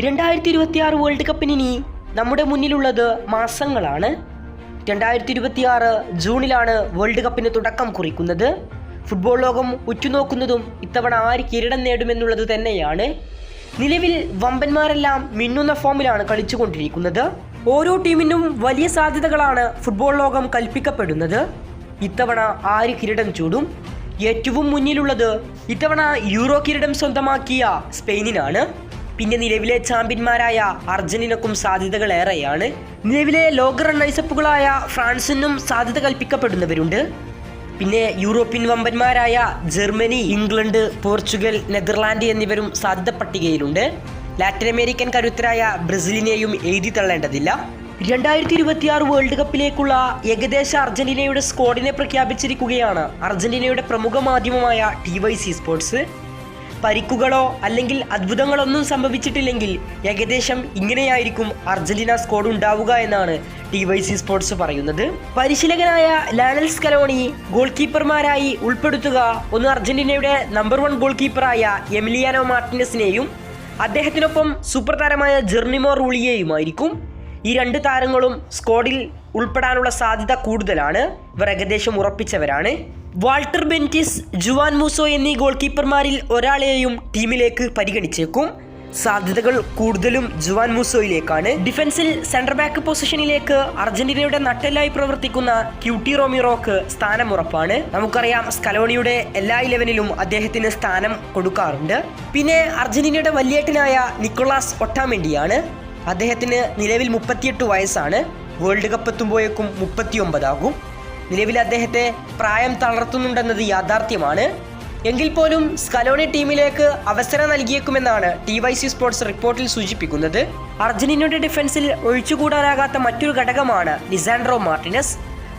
രണ്ടായിരത്തി ഇരുപത്തി ആറ് വേൾഡ് കപ്പിന് നമ്മുടെ മുന്നിലുള്ളത് മാസങ്ങളാണ്. രണ്ടായിരത്തി ഇരുപത്തി ആറ് ജൂണിലാണ് വേൾഡ് കപ്പിന് തുടക്കം കുറിക്കുന്നത്. ഫുട്ബോൾ ലോകം ഉറ്റുനോക്കുന്നതും ഇത്തവണ ആര് കിരീടം നേടുമെന്നുള്ളത് തന്നെയാണ്. നിലവിൽ വമ്പന്മാരെല്ലാം മിന്നുന്ന ഫോമിലാണ് കളിച്ചുകൊണ്ടിരിക്കുന്നത്. ഓരോ ടീമിനും വലിയ സാധ്യതകളാണ് ഫുട്ബോൾ ലോകം കൽപ്പിക്കപ്പെടുന്നത്. ഇത്തവണ ആര് കിരീടം ചൂടും? ഏറ്റവും മുന്നിലുള്ളത് ഇത്തവണ യൂറോ കിരീടം സ്വന്തമാക്കിയ സ്പെയിനിനാണ്. പിന്നെ നിലവിലെ ചാമ്പ്യന്മാരായ അർജന്റീനക്കും സാധ്യതകൾ ഏറെയാണ്. നിലവിലെ ലോക റണ്ണേഴ്സപ്പുകളായ ഫ്രാൻസിനും സാധ്യത കൽപ്പിക്കപ്പെടുന്നവരുണ്ട്. പിന്നെ യൂറോപ്യൻ വമ്പന്മാരായ ജർമ്മനി ഇംഗ്ലണ്ട് പോർച്ചുഗൽ നെതർലാൻഡ് എന്നിവരും സാധ്യത പട്ടികയിലുണ്ട്. ലാറ്റിൻ അമേരിക്കൻ കരുത്തരായ ബ്രസീലിനെയും എഴുതി തള്ളേണ്ടതില്ല. രണ്ടായിരത്തി ഇരുപത്തിയാറ് വേൾഡ് കപ്പിലേക്കുള്ള ഏകദേശ അർജന്റീനയുടെ സ്ക്വാഡിനെ പ്രഖ്യാപിച്ചിരിക്കുകയാണ് അർജന്റീനയുടെ പ്രമുഖ മാധ്യമമായ ടി വൈ സി സ്പോർട്സ് പരിക്കുകളോ അല്ലെങ്കിൽ അത്ഭുതങ്ങളൊന്നും സംഭവിച്ചിട്ടില്ലെങ്കിൽ ഏകദേശം ഇങ്ങനെയായിരിക്കും അർജന്റീന സ്കോഡ് ഉണ്ടാവുക എന്നാണ് ടി വൈ സി സ്പോർട്സ് പറയുന്നത്. പരിശീലകനായ ലാനൽ സ്കലോണി ഗോൾ കീപ്പർമാരായി ഉൾപ്പെടുത്തുക. ഒന്ന് അർജന്റീനയുടെ നമ്പർ വൺ ഗോൾ കീപ്പറായ എമിലിയാനോ മാർട്ടിനസിനെയും അദ്ദേഹത്തിനൊപ്പം സൂപ്പർ താരമായ ജെർണിമോ റൂളിയെയുമായിരിക്കും. ഈ രണ്ട് താരങ്ങളും സ്ക്വാഡിൽ ഉൾപ്പെടാനുള്ള സാധ്യത കൂടുതലാണ്. ഇവർ ഏകദേശം ഉറപ്പിച്ചവരാണ്. വാൾട്ടർ ബെന്റിസ് ജുവാൻ മൂസോ എന്നീ ഗോൾ കീപ്പർമാരിൽ ഒരാളെയും ടീമിലേക്ക് പരിഗണിച്ചേക്കും. സാധ്യതകൾ കൂടുതലും ജുവാൻ മൂസോയിലേക്കാണ്. ഡിഫൻസിൽ സെൻട്രൽ ബാക്ക് പൊസിഷനിലേക്ക് അർജന്റീനയുടെ നട്ടെല്ലായി പ്രവർത്തിക്കുന്ന ക്യൂട്ടി റോമിറോക്ക് സ്ഥാനം ഉറപ്പാണ് നമുക്കറിയാം സ്കലോണിയുടെ എല്ലാ ഇലവനിലും അദ്ദേഹത്തിന് സ്ഥാനം കൊടുക്കാറുണ്ട്. പിന്നെ അർജന്റീനയുടെ വലിയേട്ടനായ നിക്കോളാസ് ഒട്ടാമെൻഡിയാണ് അദ്ദേഹത്തിന് നിലവിൽ മുപ്പത്തിയെട്ട് വയസ്സാണ്. വേൾഡ് കപ്പ് എത്തുമ്പോഴേക്കും മുപ്പത്തിയൊമ്പതാകും. നിലവിൽ അദ്ദേഹത്തെ പ്രായം തളർത്തുന്നുണ്ടെന്നത് യാഥാർത്ഥ്യമാണ്. എങ്കിൽ പോലും സ്കലോണി ടീമിലേക്ക് അവസരം നൽകിയേക്കുമെന്നാണ് ടി വൈ സി സ്പോർട്സ് റിപ്പോർട്ടിൽ സൂചിപ്പിക്കുന്നത്. അർജന്റീനയുടെ ഡിഫൻസിൽ ഒഴിച്ചുകൂടാനാകാത്ത മറ്റൊരു ഘടകമാണ് ലിസാൻഡ്രോ മാർട്ടിനസ്.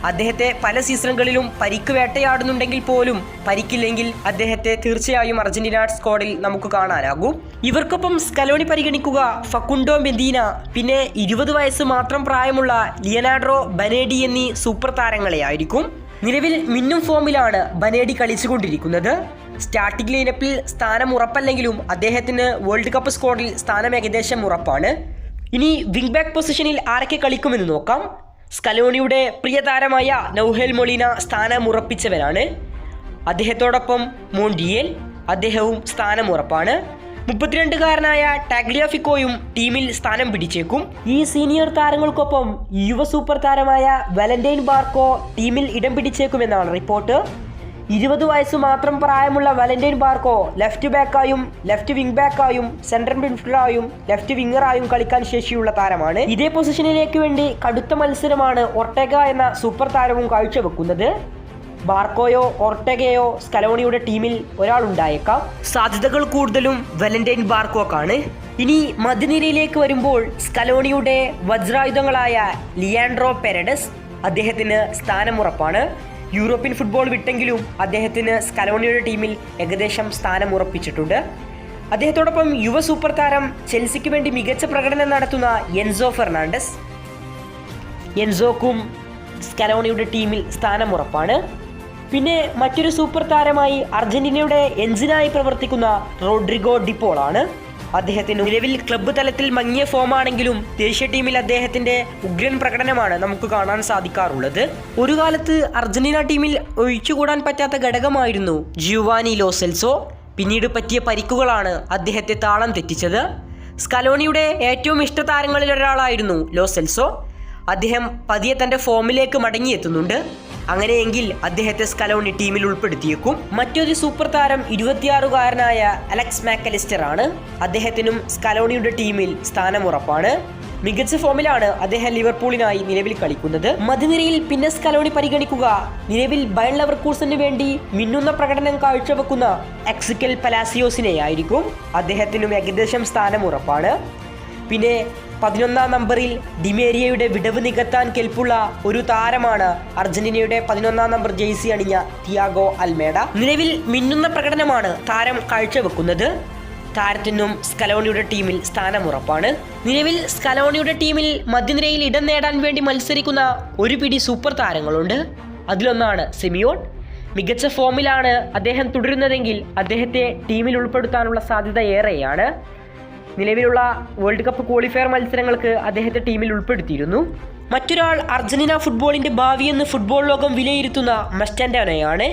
അദ്ദേഹത്തെ പല സീസണുകളിലും പരിക്ക് വേട്ടയാടുന്നുണ്ടെങ്കിൽ പോലും പരിക്കില്ലെങ്കിൽ അദ്ദേഹത്തെ തീർച്ചയായും അർജന്റീന സ്ക്വാഡിൽ നമുക്ക് കാണാനാകും. ഇവർക്കൊപ്പം സ്കലോണി പരിഗണിക്കുക ഫക്കുണ്ടോ മെദീന? പിന്നെ ഇരുപത് വയസ്സ് മാത്രം പ്രായമുള്ള ലിയനാഡ്രോ ബനേഡി എന്നീ സൂപ്പർ താരങ്ങളെയായിരിക്കും. നിലവിൽ മിന്നും ഫോമിലാണ് ബനേഡി കളിച്ചുകൊണ്ടിരിക്കുന്നത്. സ്റ്റാർട്ടിംഗ് ലൈനപ്പിൽ സ്ഥാനം ഉറപ്പല്ലെങ്കിലും അദ്ദേഹത്തിന് വേൾഡ് കപ്പ് സ്ക്വാഡിൽ സ്ഥാനം ഏകദേശം ഉറപ്പാണ്. ഇനി വിംഗ് ബാക്ക് പൊസിഷനിൽ ആരൊക്കെ കളിക്കുമെന്ന് നോക്കാം. സ്കലോണിയുടെ പ്രിയതാരമായ താരമായ നൗഹേൽ മൊളീന സ്ഥാനമുറപ്പിച്ചവരാണ്. അദ്ദേഹത്തോടൊപ്പം മോണ്ടിയൽ അദ്ദേഹവും സ്ഥാനമുറപ്പാണ്. മുപ്പത്തിരണ്ടുകാരനായ ടാഗ്ലിയാഫിക്കോയും ടീമിൽ സ്ഥാനം പിടിച്ചേക്കും. ഈ സീനിയർ താരങ്ങൾക്കൊപ്പം യുവ സൂപ്പർ താരമായ വലന്റൈൻ ബാർക്കോ ടീമിൽ ഇടം പിടിച്ചേക്കുമെന്നാണ് റിപ്പോർട്ട്. ഇരുപത് വയസ്സ് മാത്രം പ്രായമുള്ള വലന്റൈൻ ബാർക്കോ ലെഫ്റ്റ് ബാക്കായും ലെഫ്റ്റ് വിംഗ് ബാക്കായും സെൻട്രൽ മിഡ്ഫീൽഡറായും ലെഫ്റ്റ് വിംഗറായും കളിക്കാൻ ശേഷിയുള്ള താരമാണ്. ഇതേ പൊസിഷനിലേക്ക് വേണ്ടി കടുത്ത മത്സരമാണ് ഒർട്ടേഗ എന്ന സൂപ്പർ താരവും കാഴ്ചവെക്കുന്നത്. ബാർക്കോയോ ഒർട്ടഗയോ സ്കലോണിയുടെ ടീമിൽ ഒരാളുണ്ടായേക്കാം. സാധ്യതകൾ കൂടുതലും വലന്റൈൻ ബാർക്കോക്കാണ്. ഇനി മധ്യനിരയിലേക്ക് വരുമ്പോൾ സ്കലോണിയുടെ വജ്രായുധങ്ങളായ ലിയാൻഡ്രോ പെരഡസ് അദ്ദേഹത്തിന് സ്ഥാനമുറപ്പാണ്. യൂറോപ്യൻ ഫുട്ബോൾ വിട്ടെങ്കിലും അദ്ദേഹത്തിന് സ്കലോണിയുടെ ടീമിൽ ഏകദേശം സ്ഥാനം ഉറപ്പിച്ചിട്ടുണ്ട് അദ്ദേഹത്തോടൊപ്പം യുവ സൂപ്പർ താരം ചെൽസിക്ക് വേണ്ടി മികച്ച പ്രകടനം നടത്തുന്ന എൻസോ ഫെർണാണ്ടസ്. എൻസോക്കും സ്കലോണിയുടെ ടീമിൽ സ്ഥാനം ഉറപ്പാണ് പിന്നെ മറ്റൊരു സൂപ്പർ താരമായി അർജന്റീനയുടെ എഞ്ചിനായി പ്രവർത്തിക്കുന്ന റോഡ്രിഗോ ഡിപ്പോളാണ് അദ്ദേഹത്തിന് നിലവിൽ ക്ലബ്ബ് തലത്തിൽ മങ്ങിയ ഫോമാണെങ്കിലും ദേശീയ ടീമിൽ അദ്ദേഹത്തിന്റെ ഉഗ്രൻ പ്രകടനമാണ് നമുക്ക് കാണാൻ സാധിക്കാറുള്ളത്. ഒരു കാലത്ത് അർജന്റീന ടീമിൽ ഒഴിച്ചുകൂടാൻ പറ്റാത്ത ഘടകമായിരുന്നു ജിയുവാനി ലോസെൽസോ പിന്നീട് പറ്റിയ പരിക്കുകളാണ് അദ്ദേഹത്തെ താളം തെറ്റിച്ചത്. സ്കലോണിയുടെ ഏറ്റവും ഇഷ്ട താരങ്ങളിൽ ഒരാളായിരുന്നു ലോസെൽസോ അദ്ദേഹം പതിയെ തന്റെ ഫോമിലേക്ക് മടങ്ങിയെത്തുന്നുണ്ട്. അങ്ങനെയെങ്കിൽ അദ്ദേഹത്തെ സ്കലോണി ടീമിൽ ഉൾപ്പെടുത്തിയേക്കും. മറ്റൊരു സൂപ്പർ താരം ഇരുപത്തിയാറുകാരനായ അലക്സ് മാക്കലിസ്റ്റർ ആണ് അദ്ദേഹത്തിനും സ്കലോണിയുടെ ടീമിൽ സ്ഥാനമുറപ്പാണ്. മികച്ച ഫോമിലാണ് അദ്ദേഹം ലിവർപൂളിനായി നിലവിൽ കളിക്കുന്നത്. മധുനിരയിൽ പിന്നെ സ്കലോണി പരിഗണിക്കുക. നിലവിൽ ബയൺ ലവർക്കൂസിന് വേണ്ടി മിന്നുന്ന പ്രകടനം കാഴ്ചവെക്കുന്ന എക്സിക്കൽ പലാസിയോസിനെ ആയിരിക്കും അദ്ദേഹത്തിനും ഏകദേശം സ്ഥാനം ഉറപ്പാണ് പിന്നെ പതിനൊന്നാം നമ്പറിൽ ഡിമേരിയയുടെ വിടവ് നികത്താൻ കെൽപ്പുള്ള ഒരു താരമാണ് അർജന്റീനയുടെ പതിനൊന്നാം നമ്പർ ജേഴ്സി അണിഞ്ഞ തിയാഗോ അൽമേഡ. നിലവിൽ മിന്നുന്ന പ്രകടനമാണ് താരം കാഴ്ചവെക്കുന്നത്. താരത്തിനും സ്കലോണിയുടെ ടീമിൽ സ്ഥാനമുറപ്പാണ്. നിലവിൽ സ്കലോണിയുടെ ടീമിൽ മധ്യനിരയിൽ ഇടം നേടാൻ വേണ്ടി മത്സരിക്കുന്ന ഒരു പിടി സൂപ്പർ താരങ്ങളുണ്ട്. അതിലൊന്നാണ് സെമിയോൺ. മികച്ച ഫോമിലാണ് അദ്ദേഹം തുടരുന്നതെങ്കിൽ അദ്ദേഹത്തെ ടീമിൽ ഉൾപ്പെടുത്താനുള്ള സാധ്യത ഏറെയാണ്. നിലവിലുള്ള വേൾഡ് കപ്പ് ക്വാളിഫയർ മത്സരങ്ങൾക്ക് അദ്ദേഹത്തെ ടീമിൽ ഉൾപ്പെടുത്തിയിരുന്നു. മറ്റൊരാൾ അർജന്റീന ഫുട്ബോളിന്റെ ഭാവിയെന്ന് ഫുട്ബോൾ ലോകം വിലയിരുത്തുന്ന മസ്റ്റാൻഡാനയാണ്.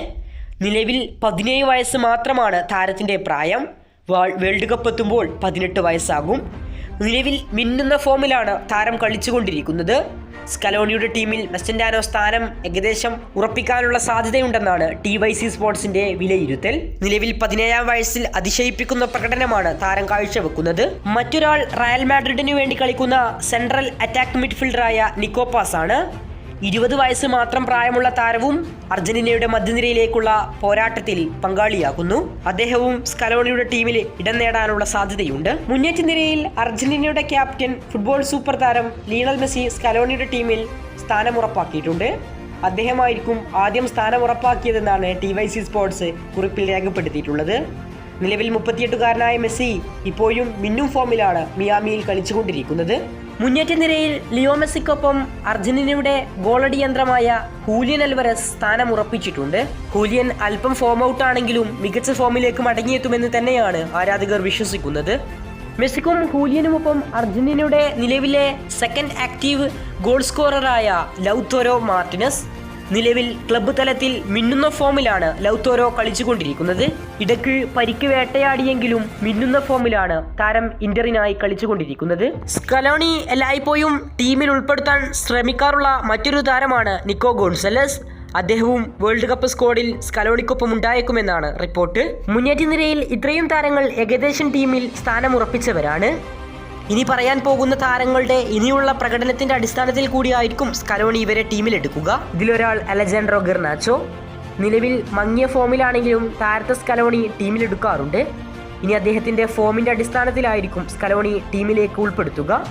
നിലവിൽ പതിനേഴ് വയസ്സ് മാത്രമാണ് താരത്തിന്റെ പ്രായം. വാൾ- വേൾഡ് കപ്പ് എത്തുമ്പോൾ പതിനെട്ട് വയസ്സാകും. നിലവിൽ മിന്നുന്ന ഫോമിലാണ് താരം കളിച്ചുകൊണ്ടിരിക്കുന്നത്. സ്കലോണിയുടെ ടീമിൽ മെസ്റ്റൻഡാനോ സ്ഥാനം ഏകദേശം ഉറപ്പിക്കാനുള്ള സാധ്യതയുണ്ടെന്നാണ് ടി വൈ സി സ്പോർട്സിന്റെ വിലയിരുത്തൽ. നിലവിൽ പതിനേഴാം വയസ്സിൽ അതിശയിപ്പിക്കുന്ന പ്രകടനമാണ് താരം കാഴ്ചവെക്കുന്നത്. മറ്റൊരാൾ റയൽ മാഡ്രിഡിനു വേണ്ടി കളിക്കുന്ന സെൻട്രൽ അറ്റാക്ക് മിഡ്ഫീൽഡറായ നിക്കോപ്പാസ് ആണ് ഇരുപത് വയസ്സ് മാത്രം പ്രായമുള്ള താരവും അർജന്റീനയുടെ മധ്യനിരയിലേക്കുള്ള പോരാട്ടത്തിൽ പങ്കാളിയാകുന്നു. അദ്ദേഹവും സ്കലോണിയുടെ ടീമിൽ ഇടം നേടാനുള്ള സാധ്യതയുണ്ട്. മുന്നേറ്റ നിരയിൽ അർജന്റീനയുടെ ക്യാപ്റ്റൻ ഫുട്ബോൾ സൂപ്പർ താരം ലീണൽ മെസ്സി സ്കലോണിയുടെ ടീമിൽ സ്ഥാനമുറപ്പാക്കിയിട്ടുണ്ട്. അദ്ദേഹമായിരിക്കും ആദ്യം സ്ഥാനം ഉറപ്പാക്കിയതെന്നാണ് ടി വൈ സി സ്പോർട്സ് കുറിപ്പിൽ രേഖപ്പെടുത്തിയിട്ടുള്ളത്. നിലവിൽ മുപ്പത്തിയെട്ടുകാരനായ മെസ്സി ഇപ്പോഴും മിന്നും ഫോമിലാണ് മിയാമിയിൽ കളിച്ചുകൊണ്ടിരിക്കുന്നത്. മുന്നേറ്റ നിരയിൽ ലിയോ മെസ്സിക്കൊപ്പം അർജന്റീനയുടെ ഗോളടി യന്ത്രമായ ഹൂലിയൻ അൽവരസ് സ്ഥാനം ഉറപ്പിച്ചിട്ടുണ്ട്. ഹൂലിയൻ അല്പം ഫോം ഔട്ട് ആണെങ്കിലും മികച്ച ഫോമിലേക്ക് മടങ്ങിയെത്തുമെന്ന് തന്നെയാണ് ആരാധകർ വിശ്വസിക്കുന്നത്. മെസ്സിക്കും ഹൂലിയനുമൊപ്പം അർജന്റീനയുടെ നിലവിലെ സെക്കൻഡ് ആക്റ്റീവ് ഗോൾ സ്കോററായ ലൗത്തോരോ മാർട്ടിനസ്. നിലവിൽ ക്ലബ്ബ് തലത്തിൽ മിന്നുന്ന ഫോമിലാണ് ലൗത്തോരോ കളിച്ചുകൊണ്ടിരിക്കുന്നത്. ഇടയ്ക്ക് പരിക്ക് വേട്ടയാടിയെങ്കിലും മിന്നുന്ന ഫോമിലാണ് താരം ഇന്ററിനായി കളിച്ചുകൊണ്ടിരിക്കുന്നത്. സ്കലോണി എല്ലായ്പ്പോഴും ടീമിൽ ഉൾപ്പെടുത്താൻ ശ്രമിക്കാറുള്ള മറ്റൊരു താരമാണ് നിക്കോ ഗോൺസലസ്. അദ്ദേഹവും വേൾഡ് കപ്പ് സ്ക്വാഡിൽ സ്കലോണിക്കൊപ്പം ഉണ്ടായേക്കുമെന്നാണ് റിപ്പോർട്ട്. മുന്നേറ്റ നിരയിൽ ഇത്രയും താരങ്ങൾ ഏകദേശം ടീമിൽ സ്ഥാനം ഉറപ്പിച്ചവരാണ് ഇനി പറയാൻ പോകുന്ന താരങ്ങളുടെ ഇനിയുള്ള പ്രകടനത്തിന്റെ അടിസ്ഥാനത്തിൽ കൂടിയായിരിക്കും സ്കലോണി ഇവരെ ടീമിലെടുക്കുക ഇതിലൊരാൾ അലജാൻഡ്രോ ഗെർനാച്ചോ നിലവിൽ മങ്ങിയ ഫോമിലാണെങ്കിലും താരത്തെ സ്കലോണി ടീമിലെടുക്കാറുണ്ട് ഇനി അദ്ദേഹത്തിന്റെ ഫോമിന്റെ അടിസ്ഥാനത്തിലായിരിക്കും സ്കലോണി ടീമിലേക്ക് ഉൾപ്പെടുത്തുക.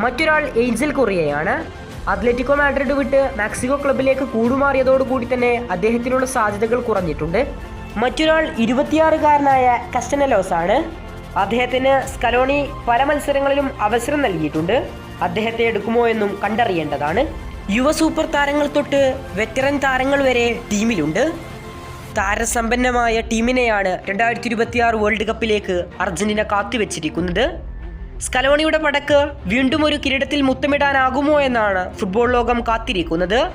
മറ്റൊരാൾ ഏഞ്ചൽ കൊറിയയാണ്. അത്ലറ്റിക്കോ മാഡ്രിഡ് വിട്ട് മെക്സിക്കോ ക്ലബിലേക്ക് കൂടുമാറിയതോടുകൂടി തന്നെ അദ്ദേഹത്തിനുള്ള സാധ്യതകൾ കുറഞ്ഞിട്ടുണ്ട്. മറ്റൊരാൾ ഇരുപത്തിയാറുകാരനായ കസ്റ്റനലോസ് ആണ്. അദ്ദേഹത്തിന് സ്കലോണി പല മത്സരങ്ങളിലും അവസരം നൽകിയിട്ടുണ്ട്. അദ്ദേഹത്തെ എടുക്കുമോ എന്നും കണ്ടറിയേണ്ടതാണ്. യുവ സൂപ്പർ താരങ്ങൾ തൊട്ട് വെറ്ററൻ താരങ്ങൾ വരെ ടീമിലുണ്ട്. താരസമ്പന്നമായ ടീമിനെയാണ് രണ്ടായിരത്തി ഇരുപത്തിയാറ് വേൾഡ് കപ്പിലേക്ക് അർജന്റീന കാത്തുവെച്ചിരിക്കുന്നത്. സ്കലോണിയുടെ പടക്ക് വീണ്ടും ഒരു കിരീടത്തിൽ മുത്തമിടാനാകുമോ എന്നാണ് ഫുട്ബോൾ ലോകം കാത്തിരിക്കുന്നത്.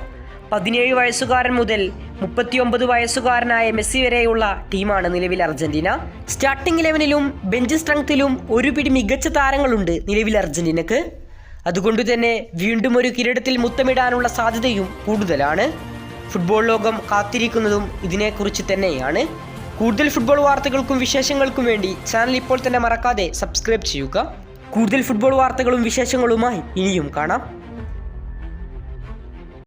പതിനേഴ് വയസ്സുകാരൻ മുതൽ മുപ്പത്തിയൊമ്പത് വയസ്സുകാരനായ മെസ്സി വരെയുള്ള ടീമാണ് നിലവിൽ അർജന്റീന. സ്റ്റാർട്ടിംഗ് ഇലവനിലും ബെഞ്ച് സ്ട്രെങ്ത്തിലും ഒരു പിടി മികച്ച താരങ്ങളുണ്ട് നിലവിൽ അർജന്റീനക്ക്. അതുകൊണ്ട് തന്നെ വീണ്ടും ഒരു കിരീടത്തിൽ മുത്തമിടാനുള്ള സാധ്യതയും കൂടുതലാണ്. ഫുട്ബോൾ ലോകം കാത്തിരിക്കുന്നതും ഇതിനെക്കുറിച്ച് തന്നെയാണ്. കൂടുതൽ ഫുട്ബോൾ വാർത്തകൾക്കും വിശേഷങ്ങൾക്കും വേണ്ടി ചാനൽ ഇപ്പോൾ തന്നെ മറക്കാതെ സബ്സ്ക്രൈബ് ചെയ്യുക. കൂടുതൽ ഫുട്ബോൾ വാർത്തകളും വിശേഷങ്ങളുമായി ഇനിയും കാണാം.